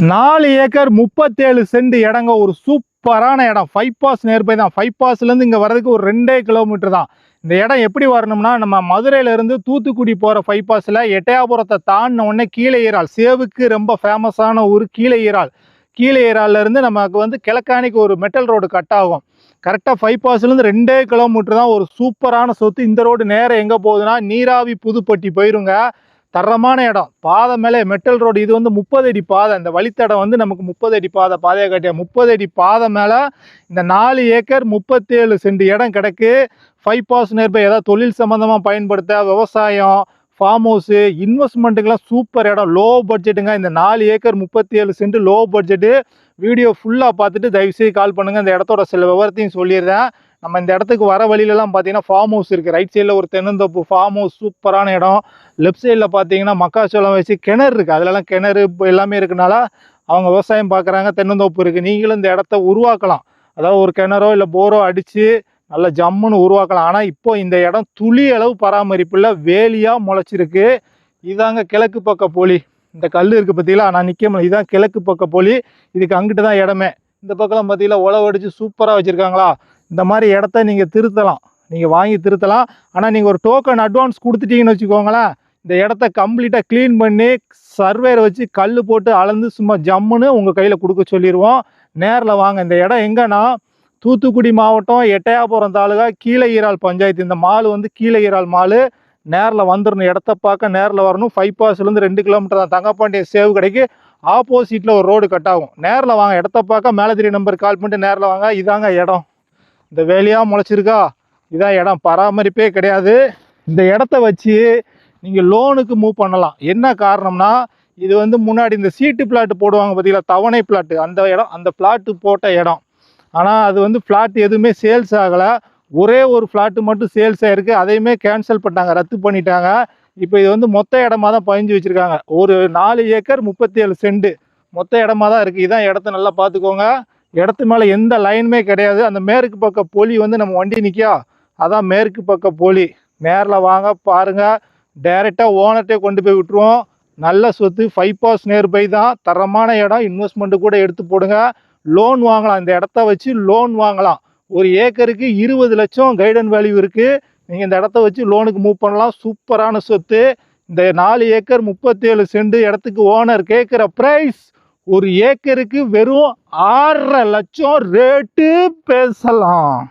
நாலு ஏக்கர் முப்பத்தேழு சென்ட் இடங்க ஒரு சூப்பரான இடம். ஃபைவ் பாஸ் நேர்பை தான். ஃபைவ் பாஸ்லேருந்து இங்கே வர்றதுக்கு ஒரு ரெண்டே கிலோமீட்டர் தான். இந்த இடம் எப்படி வரணும்னா நம்ம மதுரையிலேருந்து தூத்துக்குடி போகிற ஃபைவ் பாஸில் எட்டயாபுரத்தை தாண்டின உடனே கீழே ஈரால் சேவுக்கு ரொம்ப ஃபேமஸான ஊர் கீழே ஈரால் கீழே ஈரால்லேருந்து நமக்கு வந்து கிழக்காணிக்கு ஒரு மெட்டல் ரோடு கட் ஆகும். கரெக்டாக ஃபைவ் பாஸ்லேருந்து ரெண்டே கிலோமீட்டர் தான் ஒரு சூப்பரான சொத்து. இந்த ரோடு நேரம் எங்கே போகுதுன்னா நீராவி புதுப்பட்டி போயிருங்க. தரமான இடம். பாதை மேலே மெட்டல் ரோடு. இது வந்து முப்பது அடி பாதை. இந்த வழித்தடம் வந்து நமக்கு முப்பது அடி பாதை பாதையை காட்டிய. முப்பது அடி பாதை மேலே இந்த நாலு ஏக்கர் முப்பத்தேழு சென்ட் இடம் கிடக்கு. ஃபைவ் பாஸ் நேர்பை ஏதாவது தொழில் சம்மந்தமாக பயன்படுத்த விவசாயம் ஃபார்ம் ஹவுஸு இன்வெஸ்ட்மெண்ட்டுக்கெல்லாம் சூப்பர் இடம். லோ பட்ஜெட்டுங்க இந்த நாலு ஏக்கர் முப்பத்தி ஏழு சென்ட் லோ பட்ஜெட்டு வீடியோ ஃபுல்லாக பார்த்துட்டு தயவுசெய்து கால் பண்ணுங்கள் இந்த இடத்தோட சில விவரத்தையும் சொல்லிடுறேன். நம்ம இந்த இடத்துக்கு வர வழியிலலாம் பார்த்தீங்கன்னா ஃபார்ம் ஹவுஸ் இருக்குது ரைட் சைடில் ஒரு தென்னந்தோப்பு ஃபார்ம் ஹவுஸ் சூப்பரான இடம். லெஃப்ட் சைடில் பார்த்தீங்கன்னா மக்காச்சோளம் வச்சு கிணறு இருக்குது அதுலலாம் கிணறு இப்போ எல்லாமே இருக்கனால அவங்க விவசாயம் பார்க்குறாங்க தென்னந்தோப்பு இருக்குது நீங்களும் இந்த இடத்த உருவாக்கலாம். அதாவது ஒரு கிணறோ இல்லை போரோ அடித்து நல்ல ஜம்முன்னு உருவாக்கலாம். ஆனால் இப்போ இந்த இடம் துளி அளவு பராமரிப்பில் வேலியாக முளைச்சிருக்கு. இதாங்க கிழக்கு பக்க போலி. இந்த கல் இருக்குது பார்த்தீங்களா? நான் நிற்க முடியல. இதுதான் கிழக்கு பக்க போலி. இதுக்கு அங்கிட்டு தான் இடமே. இந்த பக்கம்லாம் பார்த்திங்கன்னா உழவு அடித்து சூப்பராக வச்சுருக்காங்களா? இந்த மாதிரி இடத்த நீங்கள் திருத்தலாம். நீங்கள் வாங்கி திருத்தலாம். ஆனால் நீங்கள் ஒரு டோக்கன் அட்வான்ஸ் கொடுத்துட்டீங்கன்னு வச்சுக்கோங்களேன் இந்த இடத்த கம்ப்ளீட்டாக க்ளீன் பண்ணி சர்வேரை வச்சு கல் போட்டு அளந்து சும்மா ஜம்முன்னு உங்கள் கையில் கொடுக்க சொல்லிடுவோம் நேரில் வாங்க. இந்த இடம் எங்கன்னா தூத்துக்குடி மாவட்டம் எட்டயாபுரம் தாலுகா கீழே ஈரால் பஞ்சாயத்து. இந்த மால் வந்து கீழே ஈரால் மால். நேரில் வந்துடணும் இடத்த பார்க்க நேரில் வரணும். ஃபைவ் பாஸ்லேருந்து ரெண்டு கிலோமீட்டர் தான். தங்கப்பாண்டிய சேவு கடைக்கு ஆப்போசிட்டில் ஒரு ரோடு கட் ஆகும். நேரில் வாங்க. இடத்த பார்க்க மேலதிரி நம்பர் கால் பண்ணிட்டு நேரில் வாங்க. இதாங்க இடம். இந்த வேலையாக முளைச்சிருக்கா? இதான் இடம். பராமரிப்பே கிடையாது. இந்த இடத்த வச்சு நீங்கள் லோனுக்கு மூவ் பண்ணலாம். என்ன காரணம்னா இது வந்து முன்னாடி இந்த சீட்டு பிளாட்டு போடுவாங்க பார்த்தீங்களா? தவணை பிளாட்டு அந்த இடம் அந்த பிளாட்டு போட்ட இடம். ஆனால் அது வந்து ஃப்ளாட் எதுவுமே சேல்ஸ் ஆகலை. ஒரே ஒரு ஃப்ளாட்டு மட்டும் சேல்ஸ் ஆகிருக்கு அதையுமே கேன்சல் பண்ணிட்டாங்க ரத்து பண்ணிட்டாங்க. இப்போ இது வந்து மொத்த இடமா தான் பதிஞ்சு வச்சுருக்காங்க. ஒரு நாலு ஏக்கர் முப்பத்தி ஏழு சென்ட் மொத்த இடமா தான் இருக்குது இதான் இடத்த நல்லா பார்த்துக்கோங்க. இடத்து மேலே எந்த லைனுமே கிடையாது. அந்த மேற்கு பக்க போலி வந்து நம்ம வண்டி நிற்கா அதான் மேற்கு பக்க போலி. நேரில் வாங்க பாருங்கள் டைரெக்டாக ஓனர்கிட்டே கொண்டு போய் விட்டுருவோம். நல்ல சொத்து. ஃபைவ் பாஸ் நியர்பை தான். தரமான இடம். இன்வெஸ்ட்மெண்ட்டு கூட எடுத்து போடுங்க. லோன் வாங்கலாம். இந்த இடத்த வச்சு லோன் வாங்கலாம். ஒரு ஏக்கருக்கு இருபது லட்சம் கைடன் வேல்யூ இருக்குது நீங்கள் இந்த இடத்த வச்சு லோனுக்கு மூவ் பண்ணலாம். சூப்பரான சொத்து. இந்த நாலு ஏக்கர் முப்பத்தேழு சென்ட் இடத்துக்கு ஓனர் கேட்குற ப்ரைஸ் ஒரு ஏக்கருக்கு வெறும் ஆறரை லட்சம் ரேட்டு பேசலாம்.